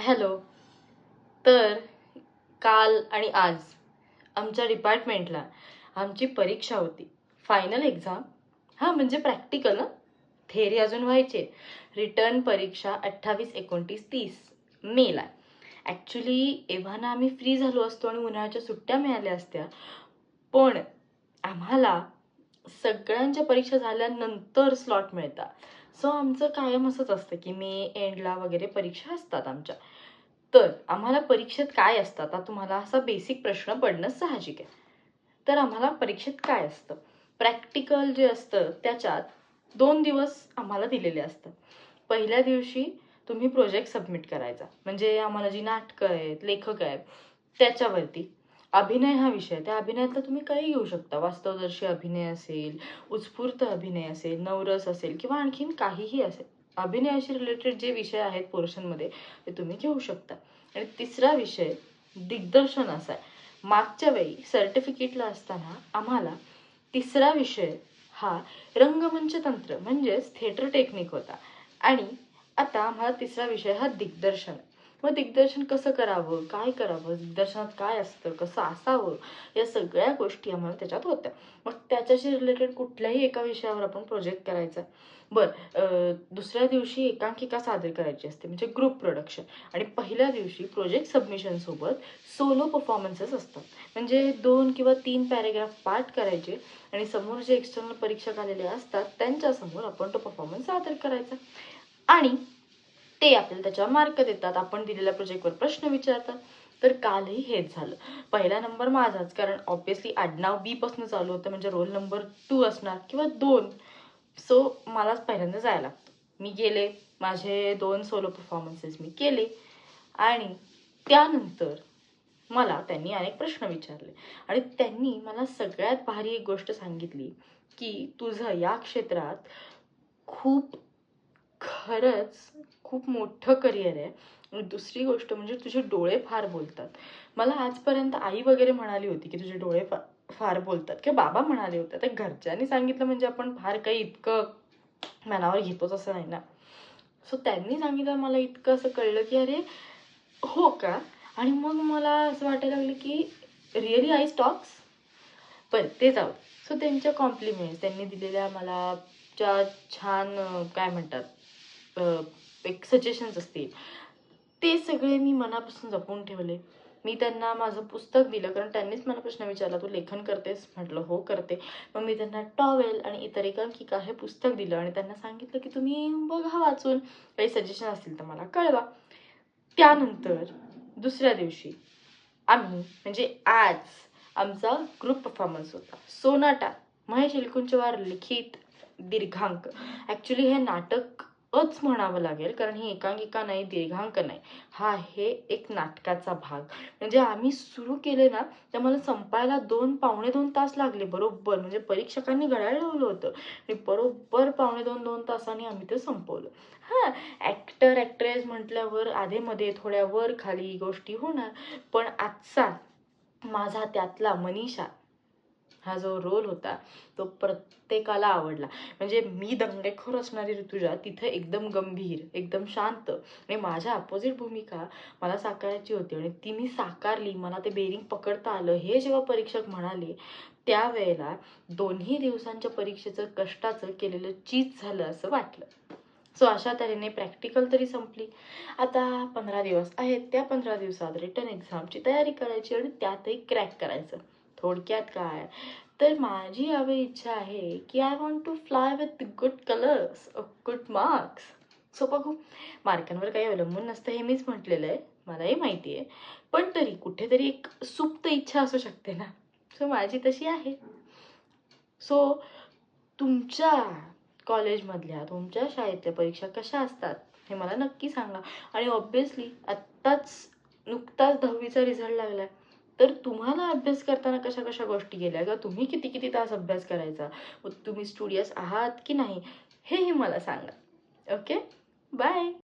Hello. तर काल आणि आज आमच्या डिपार्टमेंटला आमची परीक्षा होती. फायनल एक्झाम हां म्हणजे प्रॅक्टिकल ना थेरी अजून व्हायचे. रिटर्न परीक्षा अठ्ठावीस एकोणतीस तीस. मेला ॲक्च्युली एव्हाना आम्ही फ्री झालो असतो आणि उन्हाळ्याच्या सुट्ट्या मिळाल्या असत्या पण आम्हाला सगळ्यांच्या परीक्षा झाल्यानंतर स्लॉट मिळतात सो आमचं कायम असंच असतं की मे एंडला वगैरे परीक्षा असतात आमच्या. तर आम्हाला परीक्षेत काय असतं? आता तुम्हाला असा बेसिक प्रश्न पडणं साहजिक आहे. तर आम्हाला परीक्षेत काय असतं? प्रॅक्टिकल जे असतं त्याच्यात दोन दिवस आम्हाला दिलेले असतात. पहिल्या दिवशी तुम्ही प्रोजेक्ट सबमिट करायचा. म्हणजे आम्हाला जी नाटकं आहेत लेखक आहेत त्याच्यावरती. अभिनय हा विषय त्या अभिनयातला तुम्ही काही घेऊ शकता. वास्तवदर्शी अभिनय असेल उत्स्फूर्त अभिनय असेल नवरस असेल किंवा आणखीन काहीही असेल. अभिनयाशी रिलेटेड जे विषय आहेत पोर्शनमध्ये ते तुम्ही घेऊ शकता. आणि तिसरा विषय दिग्दर्शन असा आहे. मागच्या वेळी सर्टिफिकेटला असताना आम्हाला तिसरा विषय हा रंगमंच तंत्र म्हणजेच थिएटर टेक्निक होता. आणि आता आम्हाला तिसरा विषय हा दिग्दर्शन आहे. मग दिग्दर्शन कसं करावं? काय करावं? दिग्दर्शनात काय असतं? कसं असावं? या सगळ्या गोष्टी आम्हाला त्याच्यात होत्या. मग त्याच्याशी रिलेटेड कुठल्याही एका विषयावर आपण प्रोजेक्ट करायचा. बरं दुसऱ्या दिवशी एकांकिका सादर करायची असते म्हणजे ग्रुप प्रोडक्शन आणि पहिल्या दिवशी प्रोजेक्ट सबमिशनसोबत सोलो परफॉर्मन्सेस असतात. म्हणजे दोन किंवा तीन पॅरेग्राफ पाठ करायचे आणि समोर जे एक्सटर्नल परीक्षक आलेले असतात त्यांच्यासमोर आपण तो परफॉर्मन्स सादर करायचा. आणि ते आपल्याला त्याच्यावर मार्क देतात. आपण दिलेल्या प्रोजेक्टवर प्रश्न विचारतात. तर कालही हेच झालं. पहिला नंबर माझाच. कारण ऑब्विसली आडनाव बी पासून चालू होतं. म्हणजे रोल नंबर टू असणार किंवा दोन. सो मलाच पहिल्यांदा जायला लागतं. मी गेले. माझे दोन सोलो परफॉर्मन्सेस मी केले. आणि त्यानंतर मला त्यांनी अनेक प्रश्न विचारले. आणि त्यांनी मला सगळ्यात भारी एक गोष्ट सांगितली की तुझं या क्षेत्रात खूप खरंच खूप मोठं करिअर आहे. दुसरी गोष्ट म्हणजे तुझे डोळे फार बोलतात. मला आजपर्यंत आई वगैरे म्हणाली होती की तुझे डोळे फा फार बोलतात. किंवा बाबा म्हणाले होते. तर घरच्यांनी सांगितलं म्हणजे आपण फार काही इतकं मनावर घेतोच असं नाही ना. सो त्यांनी सांगितलं मला इतकं असं कळलं की अरे हो का? आणि मग मला असं वाटायला लागलं की रिअली आय स्टॉक्स पण ते जाऊ सो त्यांच्या कॉम्प्लिमेंट्स त्यांनी दिलेल्या मला ज्या छान काय म्हणतात एक सजेशन्स असतील. ते सगळे मी मनापासून जपून ठेवले. मी त्यांना माझं पुस्तक दिलं कारण त्यांनीच मला प्रश्न विचारला तू लेखन करतेस? म्हटलं हो करते. मग मी त्यांना टॉवेल आणि इतर एकांकिका हे पुस्तक दिलं आणि त्यांना सांगितलं की तुम्ही बघा वाचून. काही सजेशन असतील तर मला कळवा. त्यानंतर दुसऱ्या दिवशी आम्ही म्हणजे आज आमचा ग्रुप परफॉर्मन्स होता. सोनाटा महेश एलकुंचवार लिखित दीर्घांक. ॲक्च्युली हे नाटक अच म्हणावं लागेल कारण ही एकांकिका नाही दीर्घांक नाही. हा आहे एक नाटकाचा भाग. म्हणजे आम्ही सुरू केले ना तर मला संपायला दोन पावणे दोन तास लागले बरोबर. म्हणजे परीक्षकांनी घड्याळ लावलं होतं. आणि बरोबर पावणे दोन दोन तासांनी आम्ही ते संपवलं. हां ॲक्टर ॲक्ट्रेस म्हटल्यावर आधेमध्ये थोड्या वर खाली गोष्टी होणार. पण आजचा माझा त्यातला मनीषा हा जो रोल होता तो प्रत्येकाला आवडला. म्हणजे मी दंगेखोर असणारी ऋतुजा तिथे एकदम गंभीर एकदम शांत. आणि माझ्या अपोजिट भूमिका मला साकारायची होती आणि ती मी साकारली मला ते बेरिंग पकडता आलं. हे जेव्हा परीक्षक म्हणाले त्यावेळेला दोन्ही दिवसांच्या परीक्षेचं कष्टाचं केलेलं चीज झालं असं वाटलं. सो अशा तऱ्हेने प्रॅक्टिकल तरी संपली. आता पंधरा दिवस आहेत. त्या पंधरा दिवसात रिटर्न एक्झामची तयारी करायची आणि त्यातही क्रॅक करायचं. थोडक्यात काय तर माझी यावेळी इच्छा आहे की I want to fly with good colours good marks so बघू. मार्कांवर काही अवलंबून नसतं हे मीच म्हटलेलं आहे. मलाही माहिती आहे. पण तरी कुठेतरी एक सुप्त इच्छा असू शकते ना. सो माझी तशी आहे. सो तुमच्या कॉलेजमधल्या तुमच्या शाळेतल्या परीक्षा कशा असतात? हे मला नक्की सांगा. आणि ऑब्विसली आत्ताच नुकताच दहावीचा रिझल्ट लागला तर तुम्हाला अभ्यास करताना कशा कशा गोष्टी गेल्या? किंवा तुम्ही किती किती तास अभ्यास करायचा? तुम्ही स्टुडियस आहात की नाही? हेही मला सांगा. Okay bye